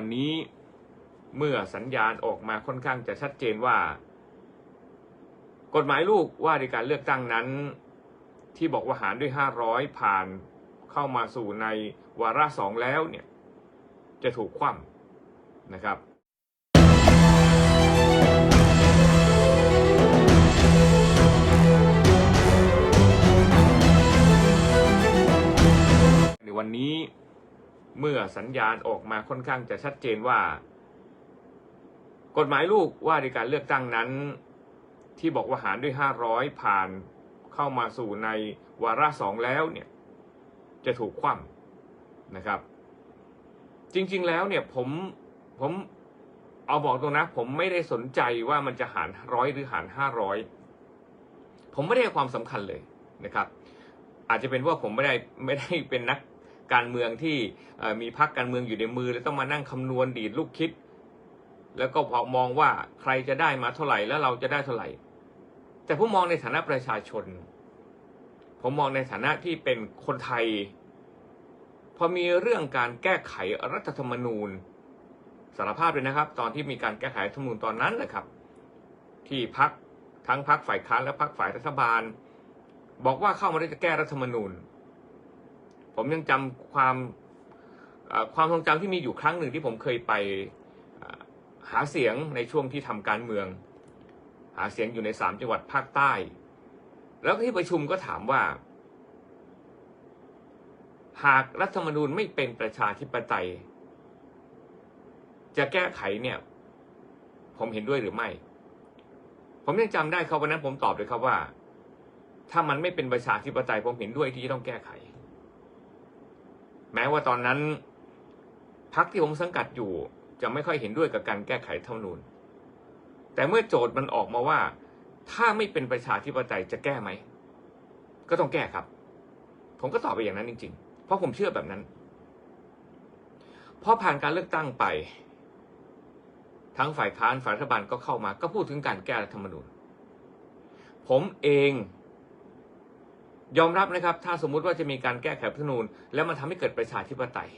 วันนี้เมื่อสัญญาณออกมาค่อนข้างจะชัดเจนว่า กฎหมายลูกว่าในการเลือกตั้งนั้น ที่บอกว่าหารด้วย 500 ผ่านเข้ามาสู่ในวาระสองแล้วเนี่ย จะถูกคว่ำนะครับในวันนี้ เมื่อสัญญาณออกมาค่อนข้างจะชัดเจนว่า กฎหมายลูกว่าในการเลือกตั้งนั้น ที่บอกว่าหารด้วย 500 ผ่านเข้ามาสู่ในวาระสองแล้วเนี่ยจะถูกคว่ำนะครับ จริงๆแล้วเนี่ยผมผมเอาบอกตรงนะ ผมไม่ได้สนใจว่ามันจะหารร้อยหรือหารห้าร้อยผมไม่ได้ความสำคัญเลยนะครับ อาจจะเป็นว่าผมไม่ได้ไม่ได้เป็นนัก การเมืองที่มีพรรคการเมืองอยู่ในมือ แล้วต้องมานั่งคำนวณดีดลูกคิด แล้วก็พอมองว่าใครจะได้มาเท่าไหร่แล้วเราจะได้เท่าไหร่ แต่ผมมองในฐานะประชาชน ผมมองในฐานะที่เป็นคนไทย พอมีเรื่องการแก้ไขรัฐธรรมนูญสารภาพเลยนะครับ ตอนที่มีการแก้ไขรัฐธรรมนูญตอนนั้นนะครับ ที่พักทั้งพักฝ่ายค้านและพักฝ่ายรัฐบาล บอกว่าเข้ามาได้จะแก้รัฐธรรมนูญ ผมยังจำความความทรงจำที่มีอยู่ครั้งหนึ่งที่ผมเคยไปหาเสียงในช่วงที่ทำการเมือง หาเสียงอยู่ในสามจังหวัดภาคใต้ แล้วที่ประชุมก็ถามว่า หากรัฐธรรมนูญไม่เป็นประชาธิปไตย จะแก้ไขเนี่ย ผมเห็นด้วยหรือไม่ ผมยังจำได้ครับวันนั้นผมตอบเลยครับว่า ถ้ามันไม่เป็นประชาธิปไตยผมเห็นด้วยที่จะต้องแก้ไข แม้ว่าตอนนั้นพักที่ผมสังกัดอยู่จะไม่ค่อยเห็นด้วยกับการแก้ไขธรรมนูญ แต่เมื่อโจทย์มันออกมาว่า ถ้าไม่เป็นประชาธิปไตยจะแก้ไหม ก็ต้องแก้ครับ ผมก็ตอบไปอย่างนั้นจริง ๆ เพราะผมเชื่อแบบนั้น พอผ่านการเลือกตั้งไป ทั้งฝ่ายค้านฝ่ายรัฐบาลก็เข้ามา ก็พูดถึงการแก้รัฐธรรมนูญ ผมเอง ยอมรับนะครับ ถ้าสมมุติว่าจะมีการแก้ไขรัฐธรรมนูญ แล้วมันทำให้เกิดประชาธิปไตย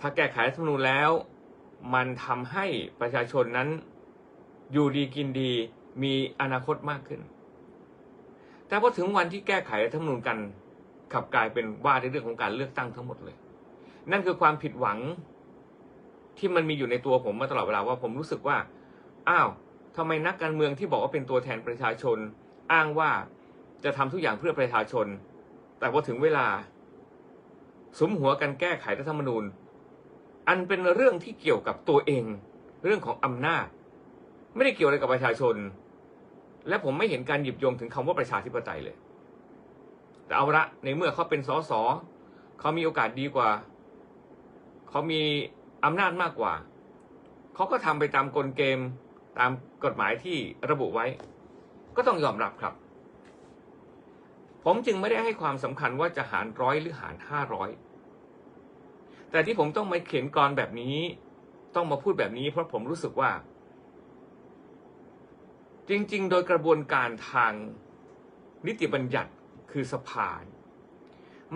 ถ้าแก้ไขรัฐธรรมนูญแล้ว มันทำให้ประชาชนนั้นอยู่ดีกินดีมีอนาคตมากขึ้น แต่พอถึงวันที่แก้ไขรัฐธรรมนูญกันกลับกลายเป็นว่าในเรื่องของการเลือกตั้งทั้งหมดเลย นั่นคือความผิดหวังที่มันมีอยู่ในตัวผมมาตลอดเวลาว่าผมรู้สึกว่า อ้าวทำไมนักการเมืองที่บอกว่าเป็นตัวแทนประชาชน อ้างว่า จะทำทุกอย่างเพื่อประชาชน แต่พอถึงเวลา สมหัวกันแก้ไขรัฐธรรมนูญ อันเป็นเรื่องที่เกี่ยวกับตัวเอง เรื่องของอำนาจ ไม่ได้เกี่ยวอะไรกับประชาชน และผมไม่เห็นการหยิบโยงถึงคำว่าประชาธิปไตยเลย แต่เอาละในเมื่อเขาเป็นสสเขามีโอกาสดีกว่า เขามีอำนาจมากกว่า เขาก็ทำไปตามกลเกมตามกฎหมายที่ระบุไว้ ก็ต้องยอมรับครับ ผมจึงไม่ได้ให้ความสำคัญว่าจะหารร้อยหรือหารห้าร้อยแต่ที่ผมต้องมาเขียนกรแบบนี้ ต้องมาพูดแบบนี้ เพราะผมรู้สึกว่า จริง ๆ โดยกระบวนการทางนิติบัญญัติคือสภา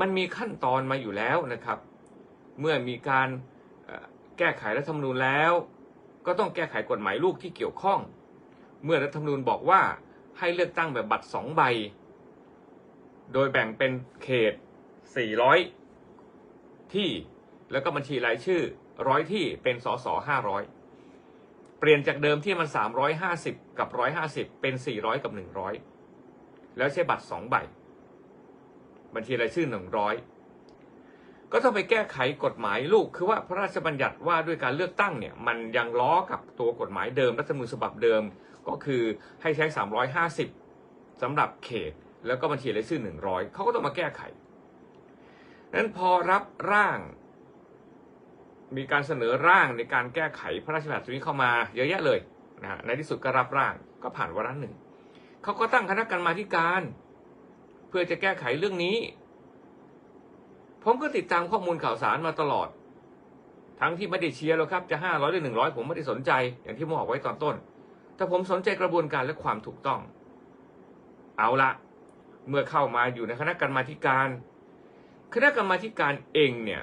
มันมีขั้นตอนมาอยู่แล้วนะครับ เมื่อมีการแก้ไขรัฐธรรมนูญแล้ว ก็ต้องแก้ไขกฎหมายลูกที่เกี่ยวข้อง เมื่อรัฐธรรมนูญบอกว่าให้เลือกตั้งแบบบัตรสองใบ โดยแบ่งเป็นเขต 400 ที่ แล้วก็บัญชีรายชื่อร้อยที่เป็นสส500 เปลี่ยนจากเดิมที่มัน 350 กับ 150 เป็น 400 กับ 100 แล้วใช้บัตรสองใบ บัญชีรายชื่อ 100 ก็ต้องไปแก้ไขกฎหมายลูก คือว่าพระราชบัญญัติว่าด้วยการเลือกตั้งเนี่ย มันยังล้อกับตัวกฎหมายเดิมรัฐธรรมนูญฉบับเดิม ก็คือให้ใช้ 350สำหรับเขต แล้วก็บัญชีรายชื่อ100เขาก็ต้องมาแก้ไขนั้นพอรับร่าง มีการเสนอร่างในการแก้ไขพระราชบัญญัตินี้เข้ามาเยอะแยะเลยนะในที่สุดก็รับร่างก็ผ่านวาระหนึ่งเขาก็ตั้งคณะกรรมาการ เพื่อจะแก้ไขเรื่องนี้ ผมก็ติดตามข้อมูลข่าวสารมาตลอด ทั้งที่ไม่ได้เชียร์หรอกครับจะห้าร้อยหรือหนึ่งร้อยผมไม่ได้สนใจอย่างที่ผมบอกไว้ตอนต้น แต่ผมสนใจกระบวนการและความถูกต้อง เอาละ เมื่อเข้ามาอยู่ในคณะกรรมาธิการ คณะกรรมาธิการเองเนี่ย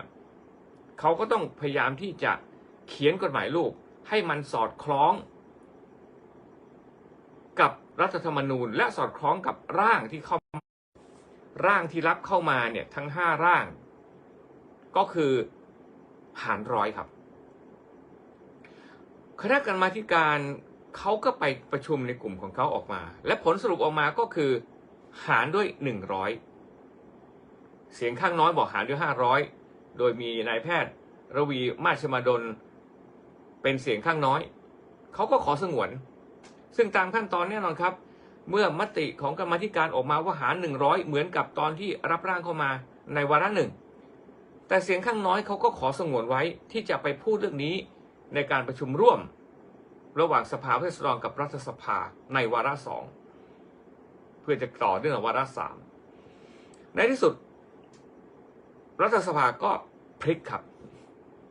เขาก็ต้องพยายามที่จะเขียนกฎหมายลูกให้มันสอดคล้อง กับรัฐธรรมนูญ และสอดคล้องกับร่างที่เข้าร่างที่รับเข้ามาเนี่ยทั้งห้าร่าง ก็คือหารร้อยครับ คณะกรรมาธิการเขาก็ไปประชุมในกลุ่มของเขาออกมา และผลสรุปออกมาก็คือ หารด้วยหนึ่งร้อยเสียงข้างน้อยบอกหารด้วยห้าร้อยโดยมีนายแพทย์ ระวีมาชมาดล เป็นเสียงข้างน้อย เขาก็ขอสงวน ซึ่งตามขั้นตอนแน่นอนครับ เมื่อมติของกรรมธิการออกมาว่าหารหนึ่งร้อยเหมือนกับตอนที่รับร่างเข้ามาในวาระหนึ่ง แต่เสียงข้างน้อยเขาก็ขอสงวนไว้ที่จะไปพูดเรื่องนี้ในการประชุมร่วม ระหว่างสภาผู้แทนราษฎรกับรัฐสภาในวาระสอง เพื่อจะต่อเนื่องวาระสามในที่สุด รัฐสภาก็พลิกครับ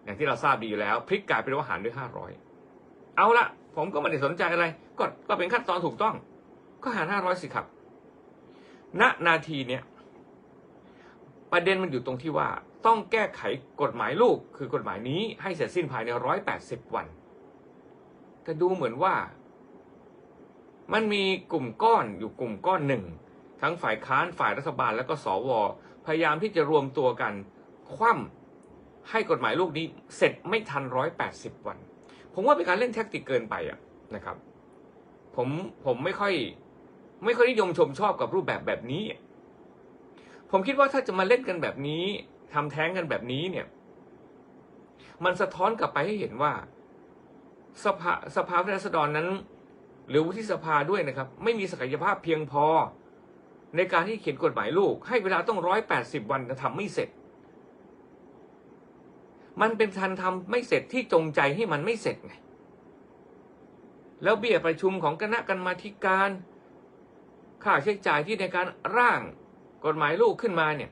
อย่างที่เราทราบดีอยู่แล้ว พลิกกลายเป็นว่าหารด้วยห้าร้อยเอาละผมก็ไม่ได้สนใจอะไร ก็ก็เป็นขั้นตอนถูกต้อง ก็หารห้าร้อยสิครับณนาทีเนี้ยประเด็นมันอยู่ตรงที่ว่าต้องแก้ไขกฎหมายลูกคือกฎหมายนี้ให้เสร็จสิ้นภายในร้อยแปดสิบวัน แต่ดูเหมือนว่า มันมีกลุ่มก้อนอยู่กลุ่มก้อนหนึ่ง ทั้งฝ่ายค้านฝ่ายรัฐบาลแล้วก็สว พยายามที่จะรวมตัวกัน คว่ำให้กฎหมายลูกนี้เสร็จไม่ทันร้อยแปดสิบวัน ผมว่าเป็นการเล่นแท็กติกเกินไปอะนะครับ ผมผมไม่ค่อย ไม่ค่อยนิยมชมชอบกับรูปแบบแบบนี้ ผมคิดว่าถ้าจะมาเล่นกันแบบนี้ทำแท้งกันแบบนี้เนี่ย มันสะท้อนกลับไปให้เห็นว่า สภาสภาผู้แทนราษฎรนั้น หรือวุฒิสภาด้วยนะครับ ไม่มีศักยภาพเพียงพอ ในการที่เขียนกฎหมายลูก ให้เวลาต้องร้อยแปดสิบวันทำไม่เสร็จ มันเป็นทันทำไม่เสร็จที่จงใจให้มันไม่เสร็จไงแล้วเบี้ยประชุมของคณะกรรมาธิการ ค่าใช้จ่ายที่ในการร่างกฎหมายลูกขึ้นมาเนี่ย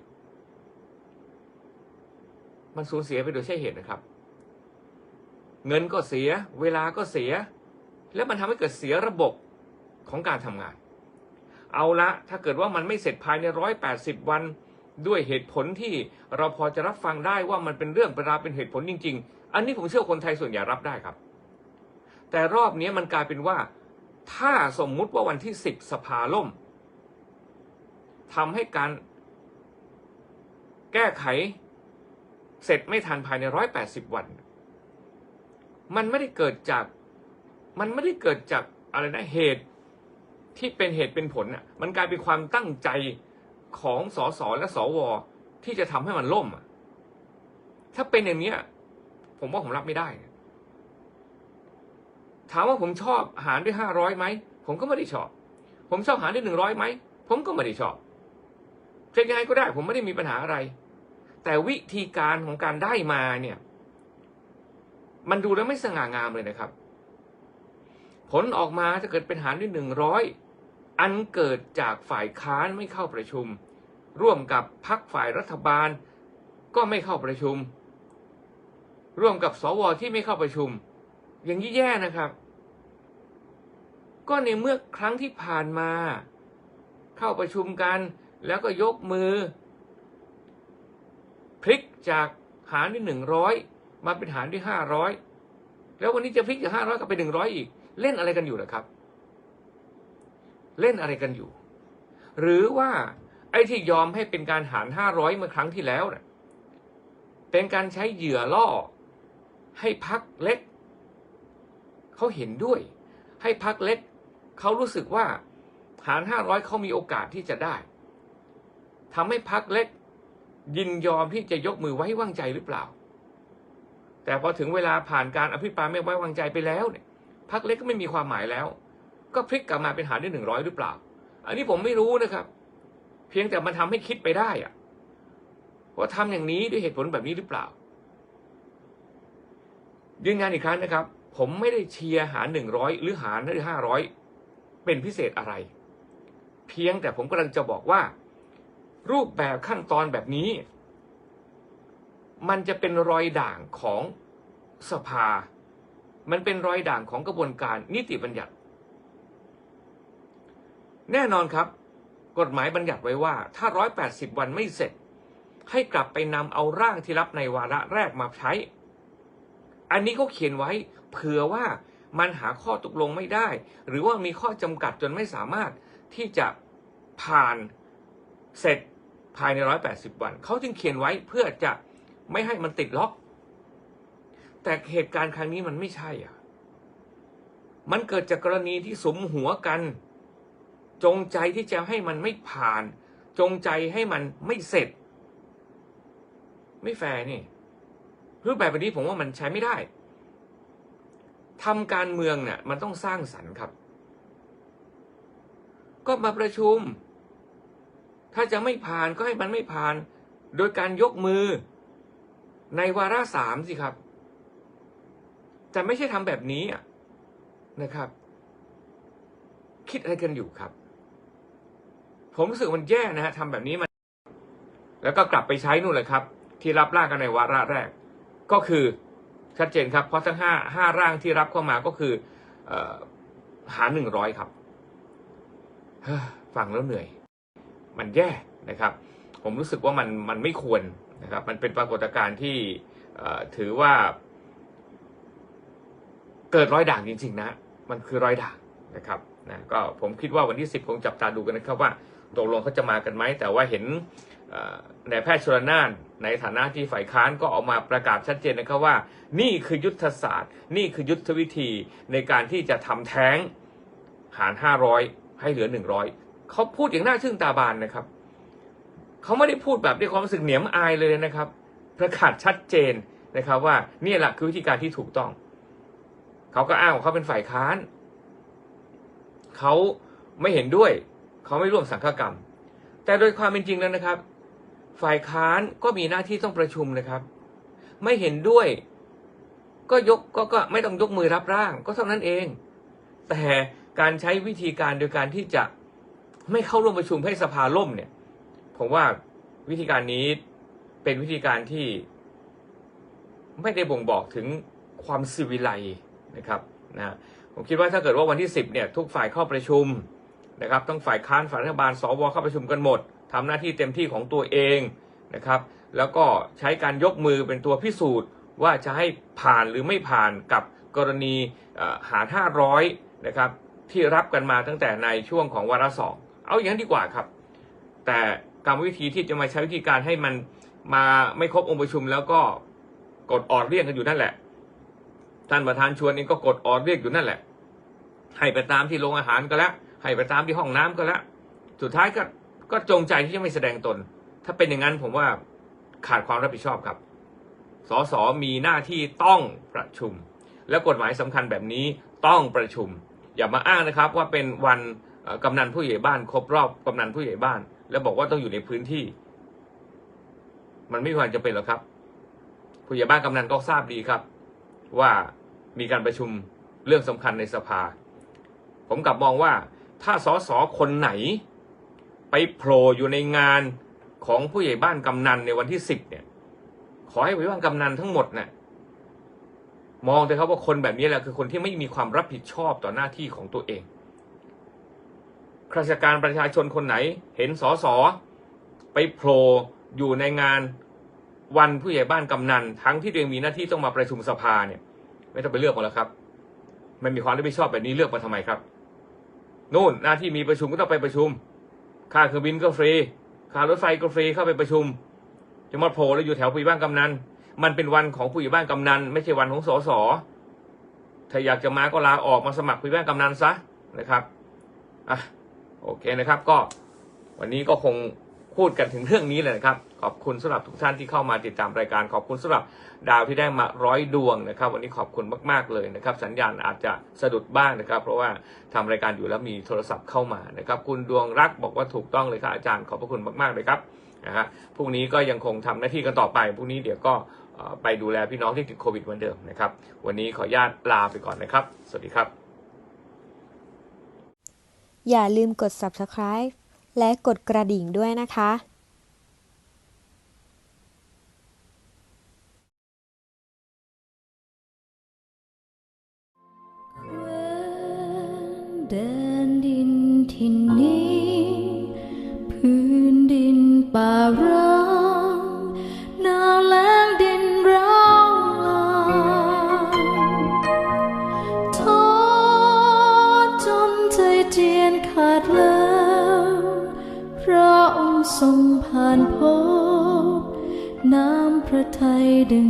มันสูญเสียไปโดยใช่เหตุนะครับ เงินก็เสีย เวลาก็เสีย แล้วมันทำให้เกิดเสียระบบของการทำงาน เอาละถ้าเกิดว่ามันไม่เสร็จภายในร้อยแปดสิบวันด้วยเหตุผลที่เราพอจะรับฟังได้ว่ามันเป็นเรื่องเป็นราวเป็นเหตุผลจริง ๆ อันนี้ผมเชื่อคนไทยส่วนใหญ่รับได้ครับ แต่รอบนี้มันกลายเป็นว่า ถ้าสมมุติว่าวันที่สิบสภาล่มทำให้การแก้ไขเสร็จไม่ทันภายในร้อยแปดสิบวัน มันไม่ได้เกิดจาก มันไม่ได้เกิดจากอะไรนะเหตุที่เป็นเหตุเป็นผลอะ มันกลายเป็นความตั้งใจของสสและสวที่จะทำให้มันล่มอะ ถ้าเป็นอย่างเนี้ย ผมว่าผมรับไม่ได้ ถามว่าผมชอบหารด้วยห้าร้อยไหมผมก็ไม่ได้ชอบ ผมชอบหารด้วยหนึ่งร้อยไหมผมก็ไม่ได้ชอบจะยังไงก็ได้ ผมไม่ได้มีปัญหาอะไร แต่วิธีการของการได้มาเนี่ย มันดูแล้วไม่สง่างามเลยนะครับ ผลออกมาถ้าเกิดเป็นหารด้วยหนึ่งร้อยอันเกิดจากฝ่ายค้านไม่เข้าประชุม ร่วมกับพักฝ่ายรัฐบาล ก็ไม่เข้าประชุม ร่วมกับสวที่ไม่เข้าประชุม อย่างนี้แย่นะครับ ก็ในเมื่อครั้งที่ผ่านมา เข้าประชุมกันแล้วก็ยกมือ พลิกจากหารที่หนึ่งร้อยมาเป็นหารที่ห้าร้อยแล้ววันนี้จะพลิกจากห้าร้อยกลับไปหนึ่งร้อยอีก เล่นอะไรกันอยู่ล่ะครับ เล่นอะไรกันอยู่ หรือว่าไอ้ที่ยอมให้เป็นการหารห้าร้อยเมื่อครั้งที่แล้วเนี่ยเป็นการใช้เหยื่อล่อ ให้พักเล็กเขาเห็นด้วย ให้พักเล็กเขารู้สึกว่าหารห้าร้อยเขามีโอกาสที่จะได้ทำให้พักเล็ก ยินยอมที่จะยกมือไว้วางใจหรือเปล่า แต่พอถึงเวลาผ่านการอภิปรายไม่ไว้วางใจไปแล้วเนี่ย พักเล็กก็ไม่มีความหมายแล้ว ก็พลิกกลับมาเป็นหารได้หนึ่งร้อยหรือเปล่า อันนี้ผมไม่รู้นะครับ เพียงแต่มันทำให้คิดไปได้อะว่าทำอย่างนี้ด้วยเหตุผลแบบนี้หรือเปล่า ยืนยันอีกครั้งนะครับ ผมไม่ได้เชียร์หารหนึ่งร้อยหรือหารได้ห้าร้อยเป็นพิเศษอะไร เพียงแต่ผมกำลังจะบอกว่า รูปแบบขั้นตอนแบบนี้ มันจะเป็นรอยด่างของสภา มันเป็นรอยด่างของกระบวนการนิติบัญญัติ แน่นอนครับ กฎหมายบัญญัติไว้ว่า ถ้า 180 วันไม่เสร็จ ให้กลับไปนำเอาร่างที่รับในวาระแรกมาใช้ อันนี้เขาเขียนไว้เผื่อว่ามันหาข้อตกลงไม่ได้ หรือว่ามีข้อจำกัดจนไม่สามารถที่จะผ่านเสร็จภายใน 180 วัน เขาจึงเขียนไว้เพื่อจะไม่ให้มันติดล็อก แต่เหตุการณ์ครั้งนี้มันไม่ใช่อะ มันเกิดจากกรณีที่สมหัวกัน จงใจที่จะให้มันไม่ผ่าน จงใจให้มันไม่เสร็จ ไม่แฟร์นี่รูปแบบแบบนี้ผมว่ามันใช้ไม่ได้ทำการเมืองเนี่ยมันต้องสร้างสรรค์ครับ ก็มาประชุม ถ้าจะไม่ผ่านก็ให้มันไม่ผ่าน โดยการยกมือ ในวาระสามสิครับ แต่ไม่ใช่ทำแบบนี้นะครับ คิดอะไรกันอยู่ครับ ผมรู้สึกมันแย่นะฮะทำแบบนี้มัน แล้วก็กลับไปใช้นู่นเลยครับ ที่รับร่างกันในวาระแรก ก็คือชัดเจนครับ เพราะทั้งห้าห้าร่างที่รับเข้ามาก็คืออหาหนึ่งร้อยครับฟังแล้วเหนื่อย มันแย่นะครับ ผมรู้สึกว่ามันมันไม่ควรนะครับ มันเป็นปรากฏการณ์ที่ถือว่า เกิดรอยด่างจริงๆนะ มันคือรอยด่างนะครับนะก็ผมคิดว่าวันที่ 10 คงจับตาดูกันนะครับว่าตกลงเขาจะมากันไหม แต่ว่าเห็นนายแพทย์ชลนานในฐานะที่ฝ่ายค้านก็ออกมาประกาศชัดเจนนะครับว่า นี่คือยุทธศาสตร์ นี่คือยุทธวิธีในการที่จะทำแท้งหาร 500 ให้เหลือ 100 เขาพูดอย่างน่าชื่นตาบานนะครับ เขาไม่ได้พูดแบบด้วยความรู้สึกเหนียมอายเลยนะครับ ประกาศชัดเจนนะครับว่านี่แหละคือวิธีการที่ถูกต้อง เขาก็อ้างว่าเขาเป็นฝ่ายค้าน เขาไม่เห็นด้วย เขาไม่ร่วมสังฆกรรม แต่โดยความเป็นจริงแล้วนะครับ ฝ่ายค้านก็มีหน้าที่ต้องประชุมนะครับ ไม่เห็นด้วย ก็ยกกก็ไม่ต้องยกมือรับร่าง ก็เท่านั้นเอง แต่การใช้วิธีการโดยการที่จะไม่เข้าร่วมประชุมให้สภาล่มเนี่ย ผมว่าวิธีการนี้เป็นวิธีการที่ไม่ได้บ่งบอกถึงความสิวิไล นะครับนะผมคิดว่าถ้าเกิดว่าวันที่ 10เนี่ยทุกฝ่ายเข้าประชุมนะครับทั้งฝ่ายค้านฝ่ายรัฐบาลสวเข้าประชุมกันหมดทำหน้าที่เต็มที่ของตัวเองนะครับแล้วก็ใช้การยกมือเป็นตัวพิสูจน์ ว่าจะให้ผ่านหรือไม่ผ่านกับกรณีหาร500นะครับที่รับกันมาตั้งแต่ในช่วงของวาระสองเอาอย่างนั้นดีกว่าครับ แต่กรรมวิธีที่จะมาใช้วิธีการให้มันมาไม่ครบองค์ประชุมแล้วก็กดออดเรียกกันอยู่นั่นแหละ ท่านประธานชวนเองก็กดออดเรียกอยู่นั่นแหละ ให้ไปตามที่โรงอาหารก็แล้วให้ไปตามที่ห้องน้ำก็แล้วสุดท้ายก็ก็จงใจที่จะไม่แสดงตน ถ้าเป็นอย่างนั้นผมว่าขาดความรับผิดชอบครับสสมีหน้าที่ต้องประชุม และกฎหมายสำคัญแบบนี้ต้องประชุม อย่ามาอ้างนะครับว่าเป็นวันกำนันผู้ใหญ่บ้านครบรอบกำนันผู้ใหญ่บ้าน แล้วบอกว่าต้องอยู่ในพื้นที่ มันไม่ความจำเป็นหรอกครับ ผู้ใหญ่บ้านกำนันก็ทราบดีครับ ว่า มีการประชุมเรื่องสำคัญในสภา ผมกลับมองว่าถ้าสสคนไหน ไปโผล่อยู่ในงานของผู้ใหญ่บ้านกำนันในวันที่สิบเนี่ย ขอให้ผู้ใหญ่บ้านกำนันทั้งหมดเนี่ยมองเลยครับว่าคนแบบนี้แหละคือคนที่ไม่มีความรับผิดชอบต่อหน้าที่ของตัวเองข้าราชการประชาชนคนไหน เห็นสสไปโผล่อยู่ในงานวันผู้ใหญ่บ้านกำนันทั้งที่ตัวเองมีหน้าที่ต้องมาประชุมสภาเนี่ย ไม่ต้องไปเลือกมาแล้วครับ ไม่มีความรับผิดชอบแบบนี้เลือกมาทำไมครับ นู่นหน้าที่มีประชุมก็ต้องไปประชุม ค่าเครื่องบินก็ฟรี ค่ารถไฟก็ฟรีเข้าไปประชุม จะมาโผล่แล้วอยู่แถวผู้ใหญ่บ้านกำนัน มันเป็นวันของผู้ใหญ่บ้านกำนัน ไม่ใช่วันของสส ถ้าอยากจะมาก็ลาออกมาสมัครผู้ใหญ่บ้านกำนันซะนะครับ อะ โอเคนะครับ ก็วันนี้ก็คง พูดกันถึงเรื่องนี้เลยนะครับ ขอบคุณสำหรับทุกท่านที่เข้ามาติดตามรายการ ขอบคุณสำหรับดาวที่ได้มาร้อยดวงนะครับ วันนี้ขอบคุณมากๆเลยนะครับ สัญญาณอาจจะสะดุดบ้างนะครับ เพราะว่าทำรายการอยู่แล้วมีโทรศัพท์เข้ามานะครับ คุณดวงรักบอกว่าถูกต้องเลยครับอาจารย์ขอบพระคุณมากๆเลยครับนะฮะพรุ่งนี้ก็ยังคงทำหน้าที่กันต่อไปพรุ่งนี้เดี๋ยวก็ไปดูแลพี่น้องที่ติดโควิดเหมือนเดิมนะครับ วันนี้ขออนุญาตลาไปก่อนนะครับ สวัสดีครับ อย่าลืมกด subscribe และกดกระดิ่งด้วยนะคะ เดินดินที่นี้ พื้นดินป่าร้างหนาวแล้งดินร้างลา đừng